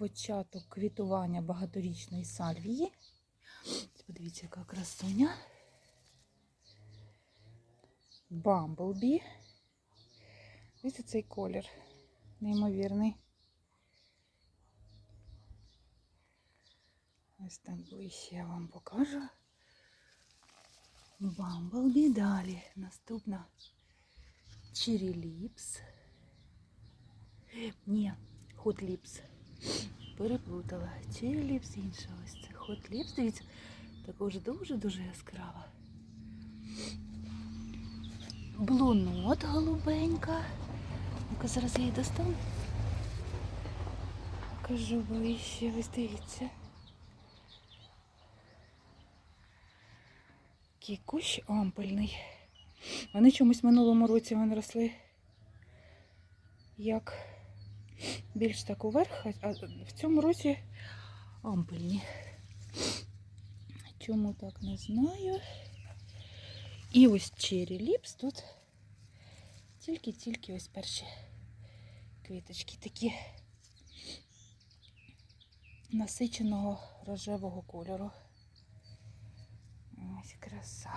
початок квітування багаторічної сальвії. Подивіться, яка красуня. Бамблбі. Дивіться цей колір. Неймовірний. Ось так ближче я вам покажу. Бамблбі далі. Наступна Lips. Ні, Lips. Переплутала. Cherry Lips інша. Ось це Lips. Дивіться, також дуже-дуже яскрава. Блунот голубенька. Ну-ка, зараз я її достану. Покажу ближче, ось дивіться. Такий кущ ампельний. Вони чомусь минулому році вони росли як більш так уверх, а в цьому році ампельні. Чому так не знаю. І ось Cherry Lips тут тільки-тільки ось перші квіточки такі насиченого рожевого кольору. Ось краса.